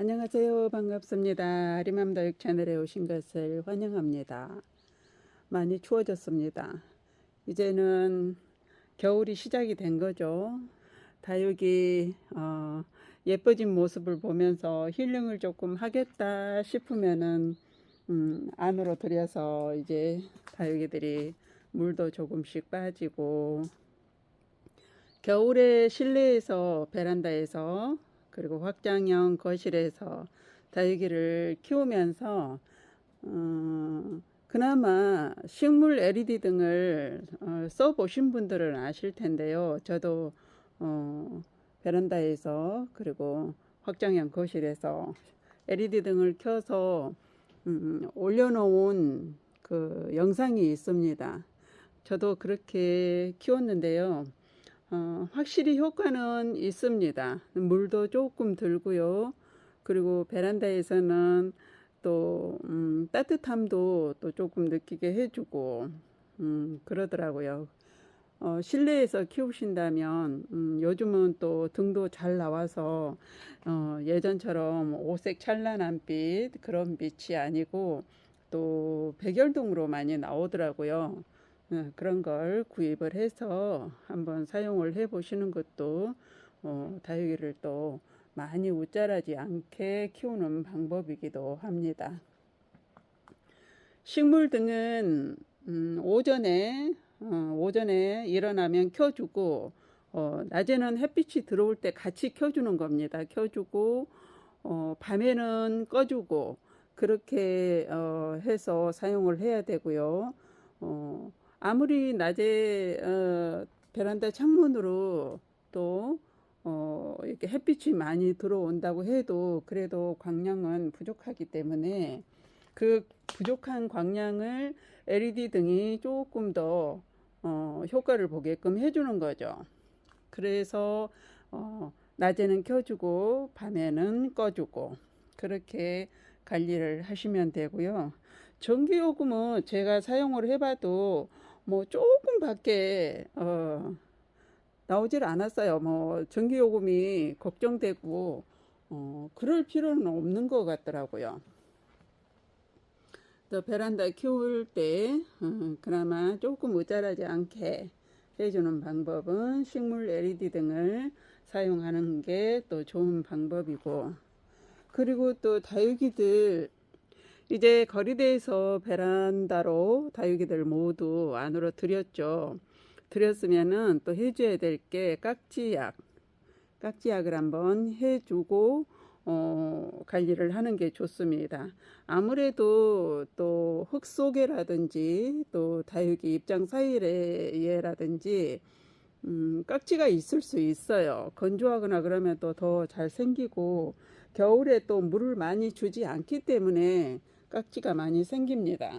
안녕하세요. 반갑습니다. 아리맘 다육 채널에 오신 것을 환영합니다. 많이 추워졌습니다. 이제는 겨울이 시작이 된 거죠. 다육이 어, 예뻐진 모습을 보면서 힐링을 조금 하겠다 싶으면은 음, 안으로 들여서 이제 다육이들이 물도 조금씩 빠지고 겨울에 실내에서 베란다에서 그리고 확장형 거실에서 다육이를 키우면서 어, 그나마 식물 LED 등을 어, 써보신 분들은 아실 텐데요. 저도 어, 베란다에서 그리고 확장형 거실에서 LED 등을 켜서 음, 올려놓은 그 영상이 있습니다. 저도 그렇게 키웠는데요. 어, 확실히 효과는 있습니다. 물도 조금 들고요. 그리고 베란다에서는 또 음, 따뜻함도 또 조금 느끼게 해주고 음, 그러더라고요. 어, 실내에서 키우신다면 음, 요즘은 또 등도 잘 나와서 어, 예전처럼 오색 찬란한 빛 그런 빛이 아니고 또 백열등으로 많이 나오더라고요. 어, 그런 걸 구입을 해서 한번 사용을 해 보시는 것도 어, 다육이를 또 많이 웃자라지 않게 키우는 방법이기도 합니다. 식물 등은 음, 오전에 어, 오전에 일어나면 켜주고 어, 낮에는 햇빛이 들어올 때 같이 켜주는 겁니다. 켜주고 어, 밤에는 꺼주고 그렇게 어, 해서 사용을 해야 되고요. 어, 아무리 낮에 어, 베란다 창문으로 또 어, 이렇게 햇빛이 많이 들어온다고 해도 그래도 광량은 부족하기 때문에 그 부족한 광량을 LED 등이 조금 더 어, 효과를 보게끔 해주는 거죠. 그래서 어, 낮에는 켜주고 밤에는 꺼주고 그렇게 관리를 하시면 되고요. 전기요금은 제가 사용을 해봐도 뭐 조금 밖에 어, 나오질 않았어요. 뭐 전기요금이 걱정되고 어, 그럴 필요는 없는 것 같더라고요. 또 베란다 키울 때 어, 그나마 조금 모자라지 않게 해주는 방법은 식물 LED 등을 사용하는 게 또 좋은 방법이고 그리고 또 다육이들 이제 거리대에서 베란다로 다육이들 모두 안으로 들였죠. 들였으면은 또 해줘야 될 게 깍지약, 깍지약을 한번 해주고 어, 관리를 하는 게 좋습니다. 아무래도 또 흙 속에라든지 또 다육이 입장 사이에라든지 음, 깍지가 있을 수 있어요. 건조하거나 그러면 또 더 잘 생기고 겨울에 또 물을 많이 주지 않기 때문에 깍지가 많이 생깁니다.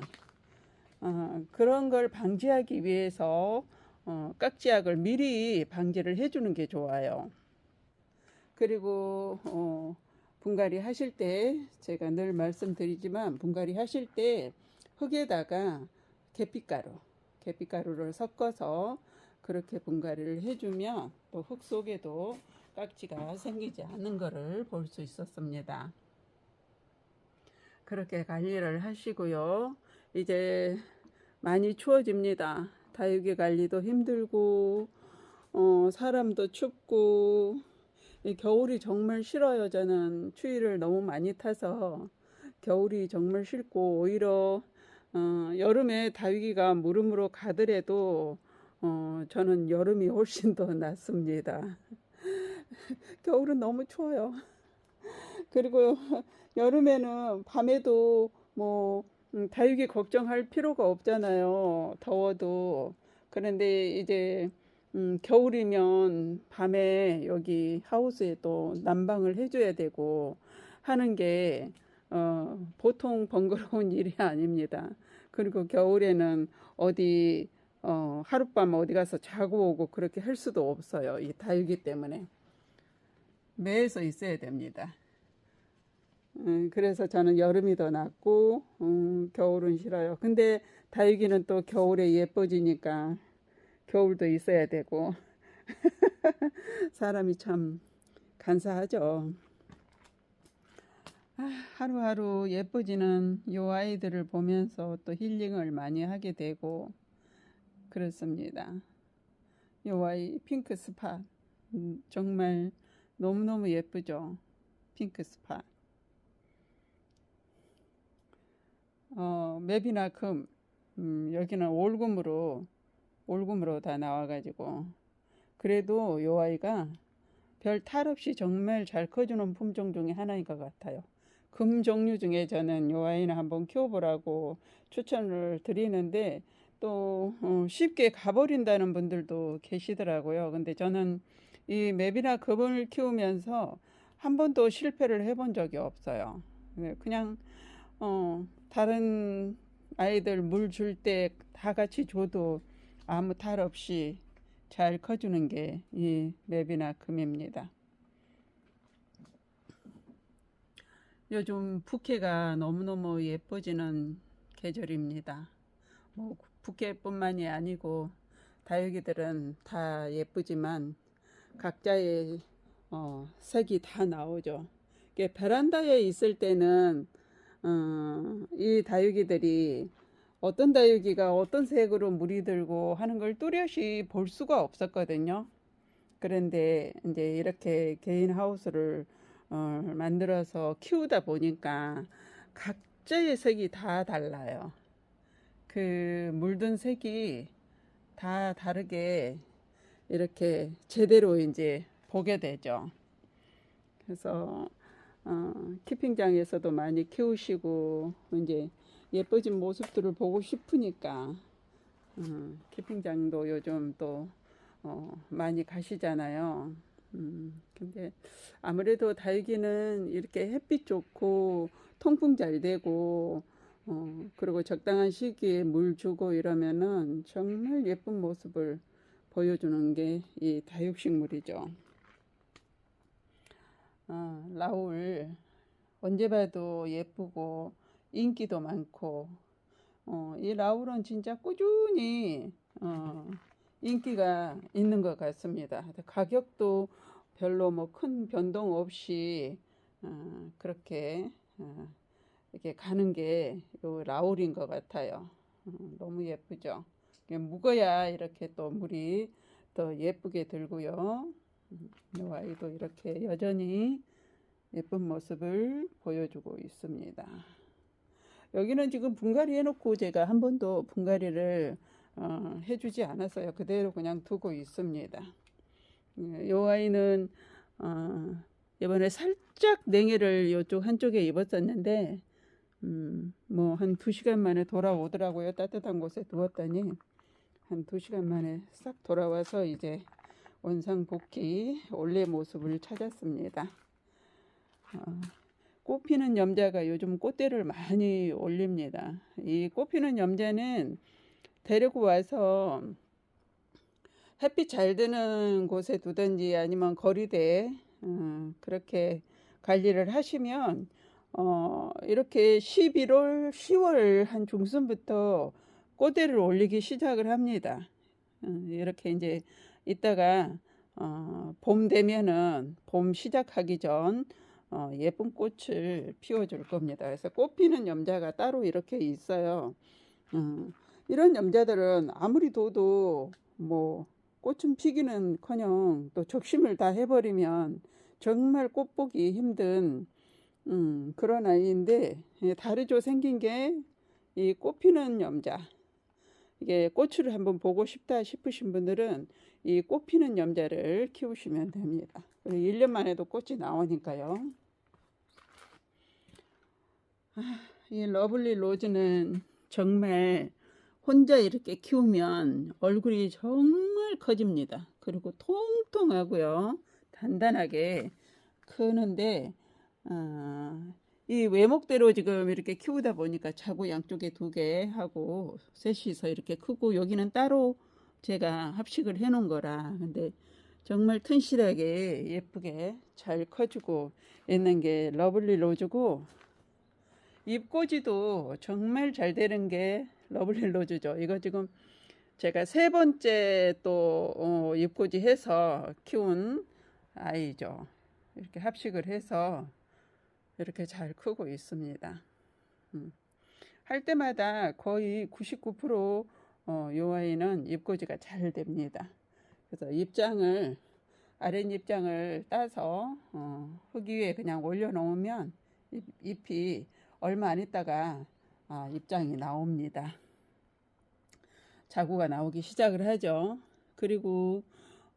어, 그런 걸 방지하기 위해서 어, 깍지약을 미리 방지를 해주는 게 좋아요. 그리고 어, 분갈이 하실 때 제가 늘 말씀드리지만 분갈이 하실 때 흙에다가 계피가루, 계피가루를 섞어서 그렇게 분갈이를 해주면 또 흙 속에도 깍지가 생기지 않는 것을 볼 수 있었습니다. 그렇게 관리를 하시고요. 이제 많이 추워집니다. 다육이 관리도 힘들고, 어, 사람도 춥고, 겨울이 정말 싫어요. 저는 추위를 너무 많이 타서 겨울이 정말 싫고, 오히려, 어, 여름에 다육이가 무릎으로 가더라도, 어, 저는 여름이 훨씬 더 낫습니다. 겨울은 너무 추워요. 그리고 여름에는 밤에도 뭐 음, 다육이 걱정할 필요가 없잖아요. 더워도. 그런데 이제 음, 겨울이면 밤에 여기 하우스에 또 난방을 해줘야 되고 하는 게 어, 보통 번거로운 일이 아닙니다. 그리고 겨울에는 어디 어, 하룻밤 어디 가서 자고 오고 그렇게 할 수도 없어요. 이 다육이 때문에. 매에서 있어야 됩니다. 음, 그래서 저는 여름이 더 낫고 음, 겨울은 싫어요. 근데 다육이는 또 겨울에 예뻐지니까 겨울도 있어야 되고 사람이 참 간사하죠. 아, 하루하루 예뻐지는 요 아이들을 보면서 또 힐링을 많이 하게 되고 그렇습니다. 요 아이 핑크 스팟 음, 정말 너무너무 예쁘죠. 핑크 스팟. 어, 맵이나 금 음, 여기는 올금으로 올금으로 다 나와가지고 그래도 요 아이가 별 탈 없이 정말 잘 커주는 품종 중에 하나인 것 같아요. 금 종류 중에 저는 요 아이는 한번 키워보라고 추천을 드리는데 또 어, 쉽게 가버린다는 분들도 계시더라고요. 근데 저는 이 맵이나 금을 키우면서 한 번도 실패를 해본 적이 없어요. 네, 그냥 어, 다른 아이들 물 줄 때 다 같이 줘도 아무 탈 없이 잘 커주는 게 이 맵이나 금입니다. 요즘 부케가 너무너무 예뻐지는 계절입니다. 뭐 부케뿐만이 아니고 다육이들은 다 예쁘지만 각자의 어, 색이 다 나오죠. 베란다에 있을 때는 어, 이 다육이들이 어떤 다육이가 어떤 색으로 물이 들고 하는 걸 뚜렷이 볼 수가 없었거든요. 그런데 이제 이렇게 개인 하우스를 어, 만들어서 키우다 보니까 각자의 색이 다 달라요. 그 물든 색이 다 다르게 이렇게 제대로 이제 보게 되죠. 그래서 어, 키핑장에서도 많이 키우시고 이제 예뻐진 모습들을 보고 싶으니까 어, 키핑장도 요즘 또 어, 많이 가시잖아요. 음, 근데 아무래도 다육이는 이렇게 햇빛 좋고 통풍 잘 되고 어, 그리고 적당한 시기에 물 주고 이러면은 정말 예쁜 모습을 보여주는 게 이 다육식물이죠. 어, 라울 언제 봐도 예쁘고 인기도 많고 어, 이 라울은 진짜 꾸준히 어, 인기가 있는 것 같습니다. 가격도 별로 뭐 큰 변동 없이 어, 그렇게 어, 이렇게 가는 게 요 라울인 것 같아요. 어, 너무 예쁘죠. 묵어야 이렇게 또 물이 더 예쁘게 들고요. 이 아이도 이렇게 여전히 예쁜 모습을 보여주고 있습니다. 여기는 지금 분갈이 해놓고 제가 한 번도 분갈이를 어, 해주지 않았어요. 그대로 그냥 두고 있습니다. 이 아이는 어, 이번에 살짝 냉해를 이쪽 한쪽에 입었었는데 음, 뭐 한 두 시간 만에 돌아오더라고요. 따뜻한 곳에 두었더니 한 두 시간 만에 싹 돌아와서 이제 원상 복귀 원래 모습을 찾았습니다. 어, 꽃피는 염자가 요즘 꽃대를 많이 올립니다. 이 꽃피는 염자는 데리고 와서 햇빛 잘 드는 곳에 두든지 아니면 거리대에 어, 그렇게 관리를 하시면 어, 이렇게 11월, 10월 한 중순부터 꽃대를 올리기 시작을 합니다. 어, 이렇게 이제 이따가 어, 봄 되면은 봄 시작하기 전 어, 예쁜 꽃을 피워줄 겁니다. 그래서 꽃 피는 염자가 따로 이렇게 있어요. 어, 이런 염자들은 아무리 둬도 뭐 꽃은 피기는커녕 또 적심을 다 해버리면 정말 꽃 보기 힘든 음, 그런 아이인데 예, 다르죠 생긴 게 이 꽃피는 염자 이게 꽃을 한번 보고 싶다 싶으신 분들은 이 꽃피는 염자를 키우시면 됩니다. 1년 만에도 꽃이 나오니까요. 아, 이 러블리 로즈는 정말 혼자 이렇게 키우면 얼굴이 정말 커집니다. 그리고 통통하고요. 단단하게 크는데 어, 이 외목대로 지금 이렇게 키우다 보니까 자구 양쪽에 두 개 하고 셋이서 이렇게 크고 여기는 따로 제가 합식을 해 놓은 거라. 근데 정말 튼실하게 예쁘게 잘 커지고 있는 게 러블리 로즈고 잎꽂이도 정말 잘 되는 게 러블리 로즈죠. 이거 지금 제가 세 번째 또 어, 잎꽂이 해서 키운 아이죠. 이렇게 합식을 해서 이렇게 잘 크고 있습니다. 음. 할 때마다 거의 99% 어, 요 아이는 잎꽂이가 잘 됩니다. 그래서 잎장을 아랫잎장을 따서 어, 흙 위에 그냥 올려놓으면 잎, 잎이 얼마 안 있다가 아, 잎장이 나옵니다. 자구가 나오기 시작을 하죠. 그리고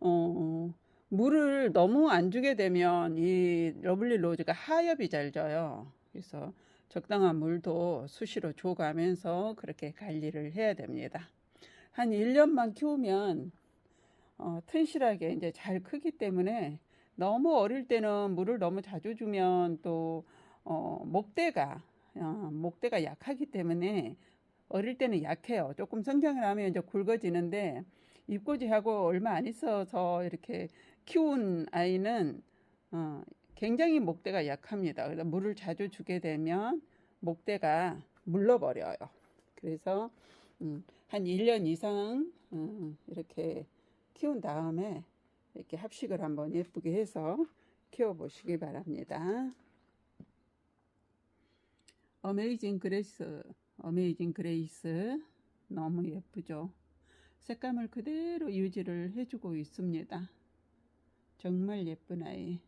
어, 물을 너무 안 주게 되면 이 러블리 로즈가 하엽이 잘 져요. 그래서 적당한 물도 수시로 줘가면서 그렇게 관리를 해야 됩니다. 한 1년만 키우면 어, 튼실하게 이제 잘 크기 때문에 너무 어릴 때는 물을 너무 자주 주면 또 어, 목대가 어, 목대가 약하기 때문에 어릴 때는 약해요. 조금 성장을 하면 이제 굵어지는데 입꼬지하고 얼마 안 있어서 이렇게 키운 아이는 어, 굉장히 목대가 약합니다. 그래서 물을 자주 주게 되면 목대가 물러버려요. 그래서 음, 한 1년 이상 음, 이렇게 키운 다음에 이렇게 합식을 한번 예쁘게 해서 키워 보시기 바랍니다. 어메이징 그레이스, 어메이징 그레이스 너무 예쁘죠? 색감을 그대로 유지를 해주고 있습니다. 정말 예쁜 아이.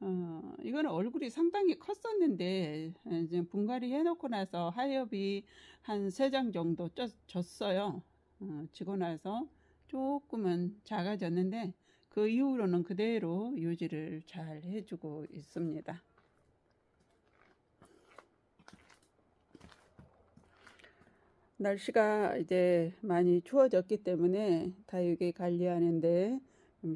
어, 이거는 얼굴이 상당히 컸었는데, 이제 분갈이 해놓고 나서 하엽이 한 세 장 정도 쪘, 졌어요. 어, 지고 나서 조금은 작아졌는데, 그 이후로는 그대로 유지를 잘 해주고 있습니다. 날씨가 이제 많이 추워졌기 때문에 다육이 관리하는데 좀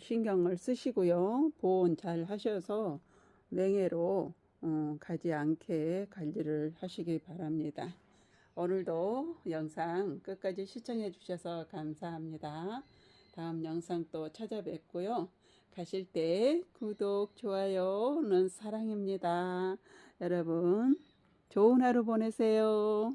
신경을 쓰시고요. 보온 잘 하셔서 냉해로 어, 가지 않게 관리를 하시기 바랍니다. 오늘도 영상 끝까지 시청해 주셔서 감사합니다. 다음 영상 또 찾아뵙고요. 가실 때 구독, 좋아요는 사랑입니다. 여러분, 좋은 하루 보내세요.